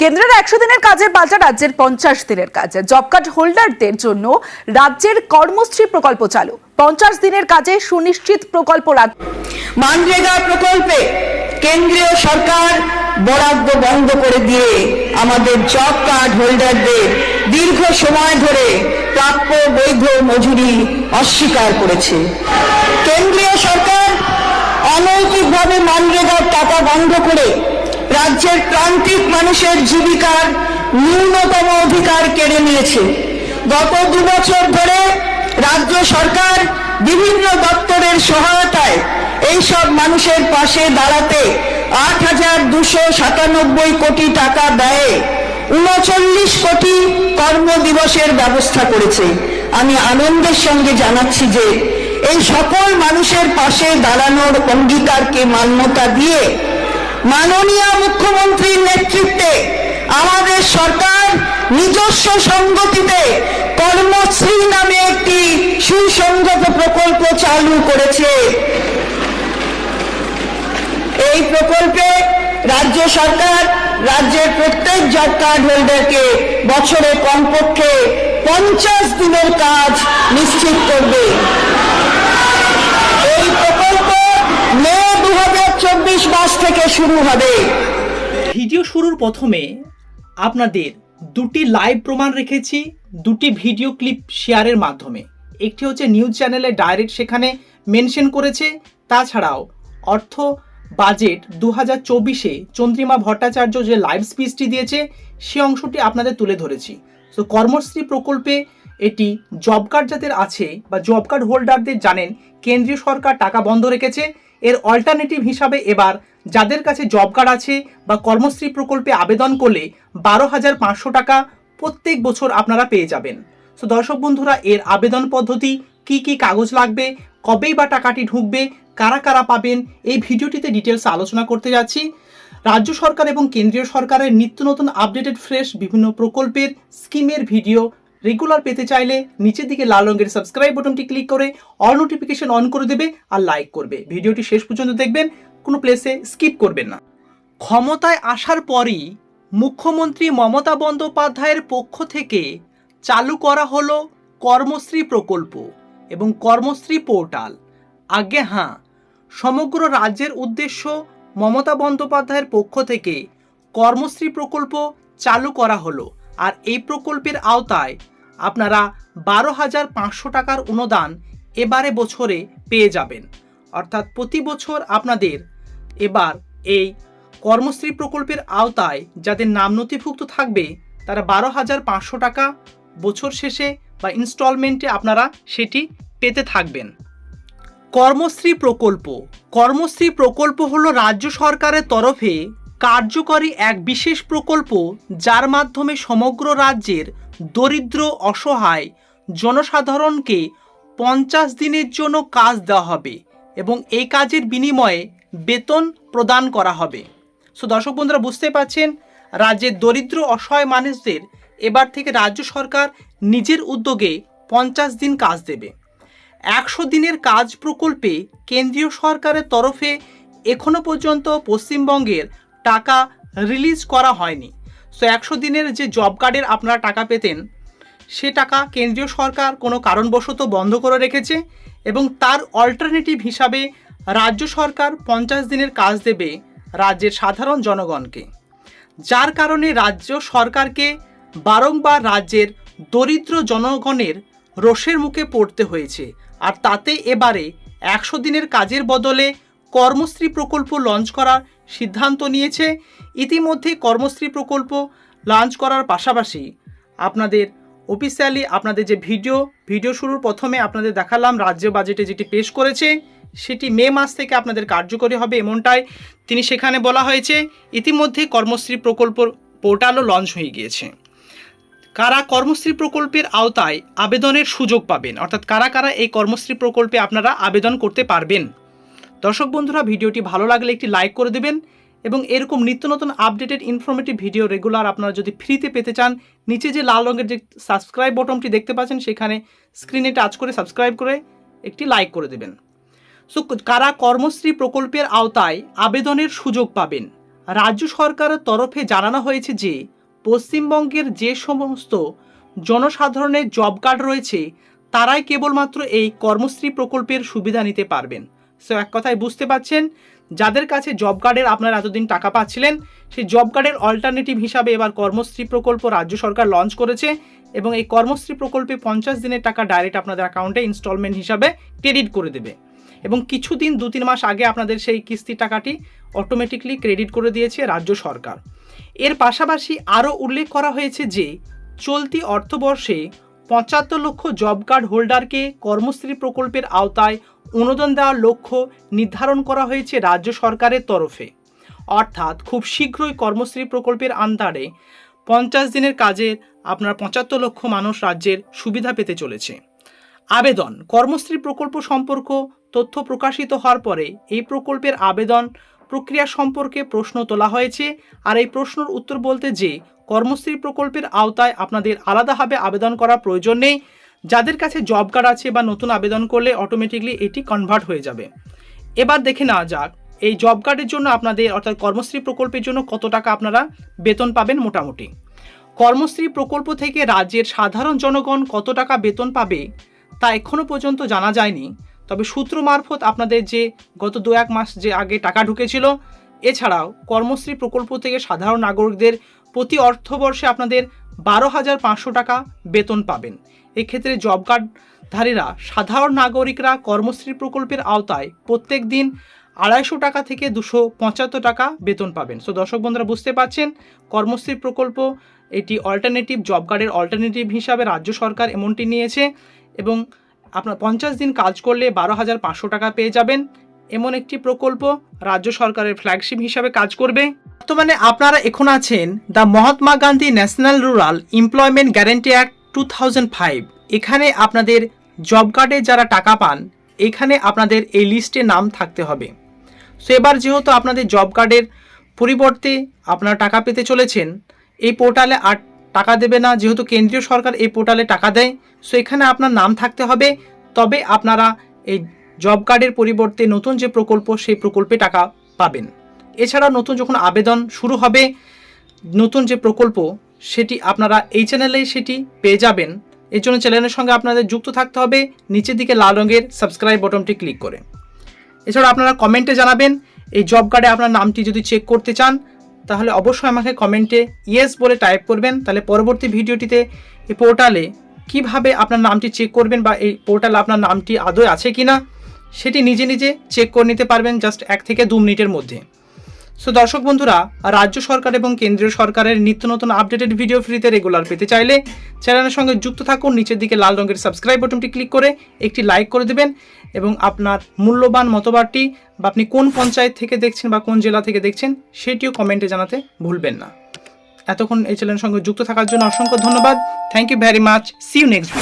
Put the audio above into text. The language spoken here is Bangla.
কেন্দ্রের একশো দিনের কাজের পাল্টা রাজ্যের পঞ্চাশ দিনের কাজে। জব কার্ড হোল্ডারদের জন্য রাজ্যের কর্মশ্রী প্রকল্প চালু। পঞ্চাশ দিনের কাজে সুনিশ্চিত প্রকল্প রাজ্য মানরেগা প্রকল্পে কেন্দ্রীয় সরকার বরাদ্দ বন্ধ করে দিয়ে আমাদের জব কার্ড হোল্ডারদের দীর্ঘ সময় ধরে প্রাপ্য বৈধ মজুরি অস্বীকার করেছে। কেন্দ্রীয় সরকার অনৈতিকভাবে মানরেগার টাকা বন্ধ করে রাজ্যের প্রান্তিক মানুষের জীবিকার ন্যূনতম অধিকার কেড়ে নিয়েছে। গত দু বছর ধরে রাজ্য সরকার বিভিন্ন দপ্তরের সহায়তায় এইসব মানুষের পাশে দাঁড়াতে আট হাজার দুশো সাতানব্বই কোটি টাকা ব্যয়ে উনচল্লিশ কোটি কর্মদিবসের ব্যবস্থা করেছে। আমি আনন্দের সঙ্গে জানাচ্ছি যে এই সকল মানুষের পাশে দাঁড়ানোর অঙ্গীকারকে মান্যতা দিয়ে মাননীয় মুখ্যমন্ত্রীর নেতৃত্বে আমাদের সরকার নিজস্ব সংগতিতে কর্মশ্রী নামে একটি সুসংগত প্রকল্প চালু করেছে। এই প্রকল্পে রাজ্য সরকার, রাজ্যের প্রত্যেক জব কার্ড হোল্ডারকে বছরে কমপক্ষে পঞ্চাশ দিনের কাজ নিশ্চিত করবে। এই মাস থেকে শুরু হবে। ভিডিও শুরুর প্রথমে আপনাদের দুটি লাইভ প্রমাণ রেখেছি, দুটি ভিডিও ক্লিপ শেয়ারের মাধ্যমে। একটি হচ্ছে নিউজ চ্যানেলে ডাইরেক্ট সেখানে মেনশন করেছে, তাছাড়াও অর্থ বাজেট দু হাজার চব্বিশে চন্দ্রিমা ভট্টাচার্য যে লাইভ স্পিচটি দিয়েছে, সে অংশটি আপনাদের তুলে ধরেছি। তো কর্মশ্রী প্রকল্পে এটি জব কার্ড যাদের আছে বা জব কার্ড হোল্ডারদের জানেন, কেন্দ্রীয় সরকার টাকা বন্ধ রেখেছে এর অল্টারনেটিভ হিসাবে এবার যাদের কাছে জব কার্ড আছে বা কর্মশ্রী প্রকল্পে আবেদন করলে বারো হাজার পাঁচশো টাকা প্রত্যেক বছর আপনারা পেয়ে যাবেন। তো দর্শক বন্ধুরা, এর আবেদন পদ্ধতি, কি কি কাগজ লাগবে, কবেই বা টাকাটি ঢুকবে, কারা কারা পাবেন, এই ভিডিওটিতে ডিটেলস আলোচনা করতে যাচ্ছি। রাজ্য সরকার এবং কেন্দ্রীয় সরকারের নিত্য নতুন আপডেটেড ফ্রেশ বিভিন্ন প্রকল্পের স্কিমের ভিডিও রেগুলার পেতে চাইলে নিচের দিকে লাল রঙের সাবস্ক্রাইব বাটনটি ক্লিক করে অল নোটিফিকেশন অন করে দেবে আর লাইক করবে। ভিডিওটি শেষ পর্যন্ত দেখবেন, কোনো প্লেসে স্কিপ করবেন না। ক্ষমতায় আসার পরই মুখ্যমন্ত্রী মমতা বন্দ্যোপাধ্যায়ের পক্ষ থেকে চালু করা হলো কর্মশ্রী প্রকল্প এবং কর্মশ্রী পোর্টাল। আগে হ্যাঁ সমগ্র রাজ্যের উদ্দেশ্য মমতা বন্দ্যোপাধ্যায়ের পক্ষ থেকে কর্মশ্রী প্রকল্প চালু করা হলো। আর এই প্রকল্পের আওতায় আপনারা বারো হাজার পাঁচশো টাকার অনুদান এবারে বছরে পেয়ে যাবেন। অর্থাৎ প্রতি বছর আপনাদের এবার এই কর্মশ্রী প্রকল্পের আওতায় যাদের নাম নথিভুক্ত থাকবে, তারা বারো হাজার পাঁচশো টাকা বছর শেষে বা ইনস্টলমেন্টে আপনারা সেটি পেতে থাকবেন। কর্মশ্রী প্রকল্প। কর্মশ্রী প্রকল্প হলো রাজ্য সরকারের তরফে কার্যকরী এক বিশেষ প্রকল্প যার মাধ্যমে সমগ্র রাজ্যের দরিদ্র, অসহায় জনসাধারণকে পঞ্চাশ দিনের জন্য কাজ দেওয়া হবে এবং এই কাজের বিনিময়ে বেতন প্রদান করা হবে। সো দর্শক বন্ধুরা বুঝতে পারছেন রাজ্যের দরিদ্র, অসহায় মানুষদের এবার থেকে রাজ্য সরকার নিজের উদ্যোগে পঞ্চাশ দিন কাজ দেবে। একশো দিনের কাজ প্রকল্পে কেন্দ্রীয় সরকারের তরফে এখনও পর্যন্ত পশ্চিমবঙ্গের টাকা রিলিজ করা হয়নি। সো একশো দিনের যে জব কার্ডের আপনারা টাকা পেতেন, সে টাকা কেন্দ্রীয় সরকার কোনো কারণবশত বন্ধ করে রেখেছে এবং তার অল্টারনেটিভ হিসাবে রাজ্য সরকার পঞ্চাশ দিনের কাজ দেবে রাজ্যের সাধারণ জনগণকে। যার কারণে রাজ্য সরকারকে বারংবার রাজ্যের দরিদ্র জনগণের রোষের মুখে পড়তে হয়েছে। আর তাতে এবারে একশো দিনের কাজের বদলে কর্মশ্রী প্রকল্প লঞ্চ করার সিদ্ধান্ত নিয়েছে। ইতিমধ্যে কর্মশ্রী প্রকল্প লঞ্চ করার পাশাপাশি আপনাদের অফিসিয়ালি আপনাদের যে ভিডিও ভিডিও শুরুর প্রথমে আপনাদের দেখালাম রাজ্য বাজেটে যেটি পেশ করেছে, সেটি মে মাস থেকে আপনাদের কার্যকরী হবে এমনটাই তিনি সেখানে বলা হয়েছে। ইতিমধ্যে কর্মশ্রী প্রকল্প পোর্টালও লঞ্চ হয়ে গিয়েছে। কারা কর্মশ্রী প্রকল্পের আওতায় আবেদনের সুযোগ পাবেন, অর্থাৎ কারা কারা এই কর্মশ্রী প্রকল্পে আপনারা আবেদন করতে পারবেন? দর্শক বন্ধুরা, ভিডিওটি ভালো লাগলে একটি লাইক করে দেবেন এবং এরকম নিত্য নতুন আপডেটেড ইনফরমেটিভ ভিডিও রেগুলার আপনারা যদি ফ্রিতে পেতে চান, নিচে যে লাল রঙের যে সাবস্ক্রাইব বটনটি দেখতে পাচ্ছেন, সেখানে স্ক্রিনে টাচ করে সাবস্ক্রাইব করে একটি লাইক করে দেবেন। সো কারা কর্মশ্রী প্রকল্পের আওতায় আবেদনের সুযোগ পাবেন? রাজ্য সরকারের তরফে জানানো হয়েছে যে, পশ্চিমবঙ্গের যে সমস্ত জনসাধারণের জব কার্ড রয়েছে, তারাই কেবলমাত্র এই কর্মশ্রী প্রকল্পের সুবিধা নিতে পারবেন। সো এক কথায় বুঝতে পাচ্ছেন যাদের কাছে জব কার্ডের আপনারা এতদিন টাকা পাচ্ছিলেন, সেই জব কার্ডের অল্টারনেটিভ হিসাবে এবার কর্মশ্রী প্রকল্প রাজ্য সরকার লঞ্চ করেছে এবং এই কর্মশ্রী প্রকল্পে পঞ্চাশ দিনের টাকা ডাইরেক্ট আপনাদের অ্যাকাউন্টে ইনস্টলমেন্ট হিসাবে ক্রেডিট করে দেবে। এবং কিছুদিন দু তিন মাস আগে আপনাদের সেই কিস্তির টাকাটি অটোমেটিকলি ক্রেডিট করে দিয়েছে রাজ্য সরকার। এর পাশাপাশি আরও উল্লেখ করা হয়েছে যে, চলতি অর্থবর্ষে পঁচাত্তর লক্ষ জব কার্ড হোল্ডারকে কর্মশ্রী প্রকল্পের আওতায় অনুদান দেওয়ার লক্ষ্য নির্ধারণ করা হয়েছে রাজ্য সরকারের তরফে। অর্থাৎ খুব শীঘ্রই কর্মশ্রী প্রকল্পের আন্ডারে পঞ্চাশ দিনের কাজের আপনার পঁচাত্তর লক্ষ মানুষ রাজ্যের সুবিধা পেতে চলেছে। আবেদন, কর্মশ্রী প্রকল্প সম্পর্ক তথ্য প্রকাশিত হওয়ার পরে এই প্রকল্পের আবেদন প্রক্রিয়া সম্পর্কে প্রশ্ন তোলা হয়েছে আর এই প্রশ্নের উত্তর বলতে যে কর্মশ্রী প্রকল্পের আওতায় আপনাদের আলাদাভাবে আবেদন করা প্রয়োজন নেই। যাদের কাছে জব কার্ড আছে বা নতুন আবেদন করলে অটোমেটিকলি এটি কনভার্ট হয়ে যাবে। এবার দেখে নেওয়া যাক, এই জব কার্ডের জন্য আপনাদের অর্থাৎ কর্মশ্রী প্রকল্পের জন্য কত টাকা আপনারা বেতন পাবেন মোটামুটি? কর্মশ্রী প্রকল্প থেকে রাজ্যের সাধারণ জনগণ কত টাকা বেতন পাবে তা এখনও পর্যন্ত জানা যায়নি। তবে সূত্র মারফত আপনাদের যে গত দু এক মাস যে আগে টাকা ঢুকেছিল, এছাড়াও কর্মশ্রী প্রকল্প থেকে সাধারণ নাগরিকদের প্রতি অর্থবর্ষে আপনাদের বারো হাজার পাঁচশো টাকা বেতন পাবেন। এক্ষেত্রে জব কার্ডধারীরা সাধারণ নাগরিকরা কর্মশ্রী প্রকল্পের আওতায় প্রত্যেক দিন আড়াইশো টাকা থেকে দুশো পঁচাত্তর টাকা বেতন পাবেন। সো দর্শক বন্ধুরা, বুঝতে পারছেন? কর্মশ্রী প্রকল্প এটি অল্টারনেটিভ জব কার্ডের অল্টারনেটিভ হিসাবে রাজ্য সরকার এমনটি নিয়েছে এবং আপনার পঞ্চাশ দিন কাজ করলে বারো হাজার পাঁচশো টাকা পেয়ে যাবেন। এমন একটি প্রকল্প রাজ্য সরকারের ফ্ল্যাগশিপ হিসাবে কাজ করবে? বর্তমানে আপনারা এখন আছেন the Mahatma Gandhi national rural employment guarantee act two thousand five. এখানে আপনাদের জব কার্ডে যারা টাকা পান, এখানে আপনাদের এই লিস্টে নাম থাকতে হবে। সো এবার যেহেতু আপনাদের জব কার্ডের পরিবর্তে আপনারা টাকা পেতে চলেছেন, এই পোর্টালে আর টাকা দেবে না, যেহেতু কেন্দ্রীয় সরকার এই পোর্টালে টাকা দেয়, সো এখানে আপনার নাম থাকতে হবে। তবে আপনারা এই জব কার্ডের পরিবর্তে নতুন যে প্রকল্প, সেই প্রকল্পে টাকা পাবেন। এছাড়া নতুন যখন আবেদন শুরু হবে, নতুন যে প্রকল্প, সেটি আপনারা এই চ্যানেলেই সেটি পেয়ে যাবেন। এর জন্য চ্যানেলের সঙ্গে আপনাদের যুক্ত থাকতে হবে, নিচের দিকে লাল রঙের সাবস্ক্রাইব বটনটি ক্লিক করে। এছাড়া আপনারা কমেন্টে জানাবেন, এই জব কার্ডে আপনার নামটি যদি চেক করতে চান, তাহলে অবশ্যই আমাকে কমেন্টে ইয়েস বলে টাইপ করবেন। তাহলে পরবর্তী ভিডিওটিতে এই পোর্টালে কীভাবে আপনার নামটি চেক করবেন বা এই পোর্টালে আপনার নামটি আদৌ আছে কি না সেটি নিজে নিজে চেক করে নিতে পারবেন জাস্ট এক থেকে দু মিনিটের মধ্যে। সো দর্শক বন্ধুরা, রাজ্য সরকার এবং কেন্দ্রীয় সরকারের নিত্য নতুন আপডেটেড ভিডিও ফ্রিতে রেগুলার পেতে চাইলে চ্যানেলের সঙ্গে যুক্ত থাকুন, নিচের দিকে লাল রঙের সাবস্ক্রাইব বাটনটি ক্লিক করে একটি লাইক করে দেবেন এবং আপনার মূল্যবান মতবাদটি বা আপনি কোন পঞ্চায়েত থেকে দেখছেন বা কোন জেলা থেকে দেখছেন, সেটিও কমেন্টে জানাতে ভুলবেন না। এতক্ষণ এই চ্যানেলের সঙ্গে যুক্ত থাকার জন্য অসংখ্য ধন্যবাদ। Thank you very much see you next